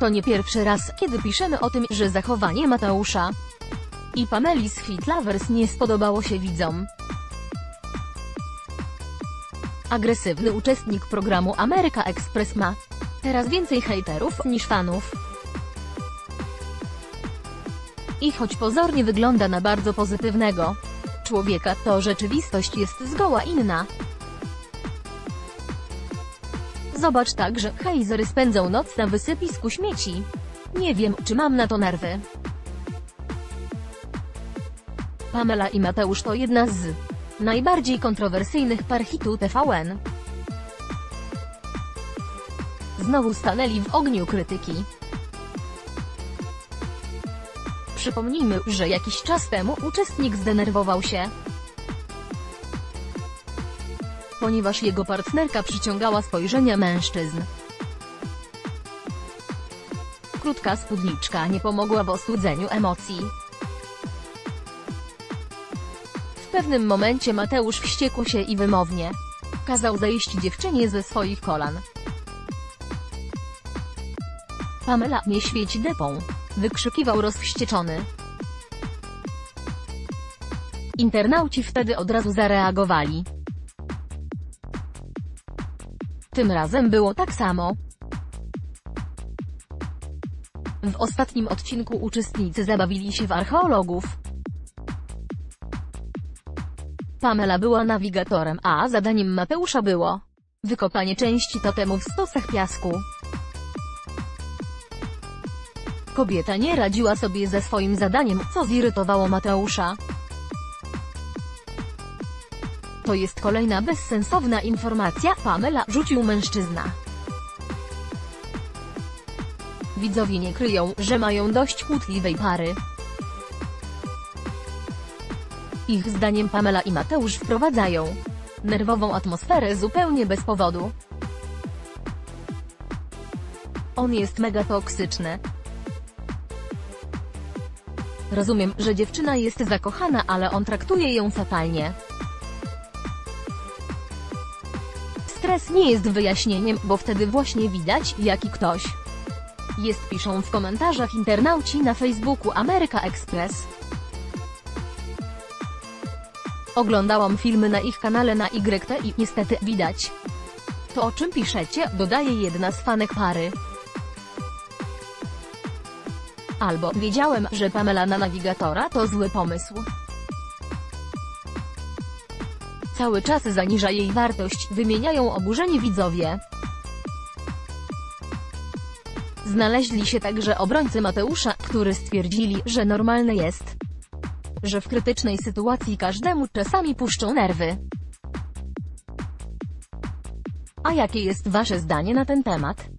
To nie pierwszy raz, kiedy piszemy o tym, że zachowanie Mateusza i Pameli z Fit Lovers nie spodobało się widzom. Agresywny uczestnik programu Ameryka Express ma teraz więcej hejterów niż fanów. I choć pozornie wygląda na bardzo pozytywnego człowieka, to rzeczywistość jest zgoła inna. Zobacz także, hejzery spędzą noc na wysypisku śmieci. Nie wiem, czy mam na to nerwy. Pamela i Mateusz to jedna z najbardziej kontrowersyjnych par hitu TVN. Znowu stanęli w ogniu krytyki. Przypomnijmy, że jakiś czas temu uczestnik zdenerwował się, ponieważ jego partnerka przyciągała spojrzenia mężczyzn. Krótka spódniczka nie pomogła w ostudzeniu emocji. W pewnym momencie Mateusz wściekł się i wymownie kazał zejść dziewczynie ze swoich kolan. Pamela, nie świeć depą! wykrzykiwał rozwścieczony. Internauci wtedy od razu zareagowali. Tym razem było tak samo. W ostatnim odcinku uczestnicy zabawili się w archeologów. Pamela była nawigatorem, a zadaniem Mateusza było wykopanie części totemu w stosach piasku. Kobieta nie radziła sobie ze swoim zadaniem, co zirytowało Mateusza. To jest kolejna bezsensowna informacja, Pamela, rzucił mężczyzna. Widzowie nie kryją, że mają dość kłótliwej pary. Ich zdaniem Pamela i Mateusz wprowadzają nerwową atmosferę zupełnie bez powodu. On jest mega toksyczny. Rozumiem, że dziewczyna jest zakochana, ale on traktuje ją fatalnie. Stres nie jest wyjaśnieniem, bo wtedy właśnie widać, jaki ktoś jest piszą w komentarzach internauci na Facebooku Ameryka Express. Oglądałam filmy na ich kanale na YT i niestety widać. To o czym piszecie, dodaje jedna z fanek pary. Albo wiedziałem, że Pamela na nawigatora to zły pomysł. Cały czas zaniża jej wartość, wymieniają oburzeni widzowie. Znaleźli się także obrońcy Mateusza, którzy stwierdzili, że normalne jest, że w krytycznej sytuacji każdemu czasami puszczą nerwy. A jakie jest wasze zdanie na ten temat?